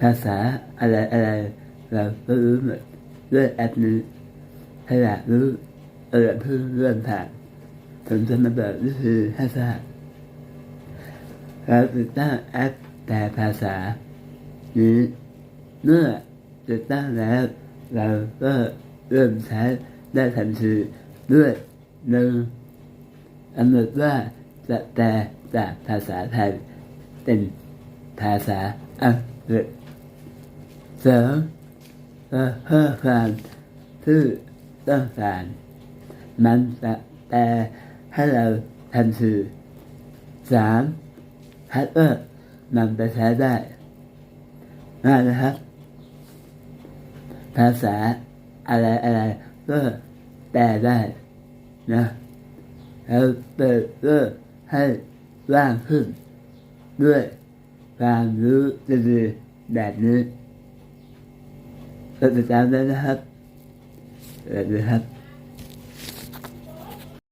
ภาษาอะไรอะไรเราก็รู้หมดด้วยแอปนี้ถ้าอยากรู้เออเพิ่งเริ่มผ่านผมจะมาบอกวิธีให้ทราบเราติดตั้งแอปแปลภาษานี้เมื่อติดตั้งแล้วเราก็เริ่มใช้ได้ทันทีด้วยหนึ่งกำหนดว่าจะแปลจากภาษาไทยเป็นภาษาอังกฤษ สองก็เพิ่มความที่ต้องการมันจะแปลให้เราทันทีสามแฮกเกอร์นำไปใช้ได้ง่ายนะครับ ภาษาอะไรอะไรก็แปลได้นะแล้วเปิดเพื่อให้ว่างขึ้น ด้วยความรู้ดีๆแบบนี้ ก็ติ